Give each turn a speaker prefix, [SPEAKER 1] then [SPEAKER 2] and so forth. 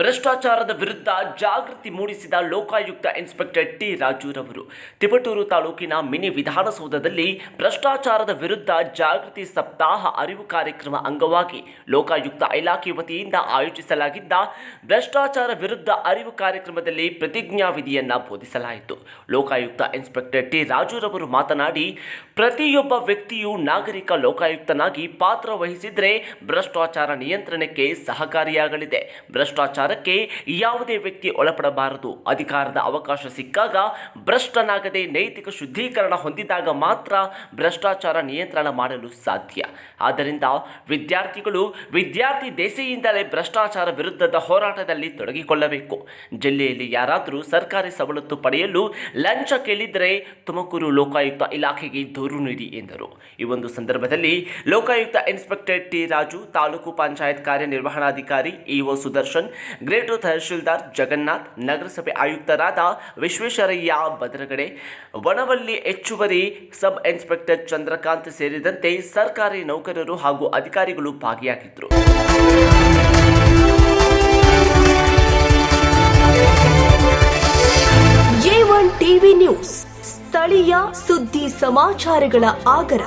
[SPEAKER 1] ಭ್ರಷ್ಟಾಚಾರದ ವಿರುದ್ಧ ಜಾಗೃತಿ ಮೂಡಿಸಿದ ಲೋಕಾಯುಕ್ತ ಇನ್ಸ್ಪೆಕ್ಟರ್ ಟಿ ರಾಜುರವರು ತಿಪಟೂರು ತಾಲೂಕಿನ ಮಿನಿ ವಿಧಾನಸೌಧದಲ್ಲಿ ಭ್ರಷ್ಟಾಚಾರದ ವಿರುದ್ಧ ಜಾಗೃತಿ ಸಪ್ತಾಹ ಅರಿವು ಕಾರ್ಯಕ್ರಮ ಅಂಗವಾಗಿ ಲೋಕಾಯುಕ್ತ ಇಲಾಖೆ ವತಿಯಿಂದ ಆಯೋಜಿಸಲಾಗಿದ್ದ ಭ್ರಷ್ಟಾಚಾರ ವಿರುದ್ಧ ಅರಿವು ಕಾರ್ಯಕ್ರಮದಲ್ಲಿ ಪ್ರತಿಜ್ಞಾವಿಧಿಯನ್ನು ಬೋಧಿಸಲಾಯಿತು. ಲೋಕಾಯುಕ್ತ ಇನ್ಸ್ಪೆಕ್ಟರ್ ಟಿ ರಾಜುರವರು ಮಾತನಾಡಿ, ಪ್ರತಿಯೊಬ್ಬ ವ್ಯಕ್ತಿಯು ನಾಗರಿಕ ಲೋಕಾಯುಕ್ತನಾಗಿ ಪಾತ್ರ ವಹಿಸಿದ್ರೆ ಭ್ರಷ್ಟಾಚಾರ ನಿಯಂತ್ರಣಕ್ಕೆ ಸಹಕಾರಿಯಾಗಲಿದೆ. ಭ್ರಷ್ಟಾಚಾರಕ್ಕೆ ಯಾವುದೇ ವ್ಯಕ್ತಿ ಒಳಪಡಬಾರದು. ಅಧಿಕಾರದ ಅವಕಾಶ ಸಿಕ್ಕಾಗ ಭ್ರಷ್ಟನಾಗದೆ ನೈತಿಕ ಶುದ್ಧೀಕರಣ ಹೊಂದಿದಾಗ ಮಾತ್ರ ಭ್ರಷ್ಟಾಚಾರ ನಿಯಂತ್ರಣ ಮಾಡಲು ಸಾಧ್ಯ. ಆದ್ದರಿಂದ ವಿದ್ಯಾರ್ಥಿಗಳು ವಿದ್ಯಾರ್ಥಿ ದೇಸೆಯಿಂದಲೇ ಭ್ರಷ್ಟಾಚಾರ ವಿರುದ್ಧದ ಹೋರಾಟದಲ್ಲಿ ತೊಡಗಿಕೊಳ್ಳಬೇಕು. ಜಿಲ್ಲೆಯಲ್ಲಿ ಯಾರಾದರೂ ಸರ್ಕಾರಿ ಸವಲತ್ತು ಪಡೆಯಲು ಲಂಚ ಕೇಳಿದರೆ ತುಮಕೂರು ಲೋಕಾಯುಕ್ತ ಇಲಾಖೆಗೆ ದೂರು ನೀಡಿ ಎಂದರು. ಈ ಒಂದು ಸಂದರ್ಭದಲ್ಲಿ ಲೋಕಾಯುಕ್ತ ಇನ್ಸ್ಪೆಕ್ಟರ್ ಟಿ ರಾಜು, ತಾಲೂಕು ಪಂಚಾಯತ್ ಕಾರ್ಯನಿರ್ವಹಣಾಧಿಕಾರಿ ಇಒ ಸುದರ್ಶನ್ ಗ್ರೇಟರ್ ತಹಶೀಲ್ದಾರ್ ಜಗನ್ನಾಥ್ ನಗರಸಭೆ ಆಯುಕ್ತರಾದ ವಿಶ್ವೇಶ್ವರಯ್ಯ ಭದ್ರಗಡೆ, ವನವಳ್ಳಿ ಹೆಚ್ಚುವರಿ ಸಬ್ ಇನ್ಸ್ಪೆಕ್ಟರ್ ಚಂದ್ರಕಾಂತ್ ಸೇರಿದಂತೆ ಸರ್ಕಾರಿ ನೌಕರರು ಹಾಗೂ ಅಧಿಕಾರಿಗಳು ಭಾಗಿಯಾಗಿದ್ದರು.
[SPEAKER 2] ಟಿವಿ ನ್ಯೂಸ್, ಸ್ಥಳೀಯ ಸುದ್ದಿ ಸಮಾಚಾರಗಳ ಆಗರ.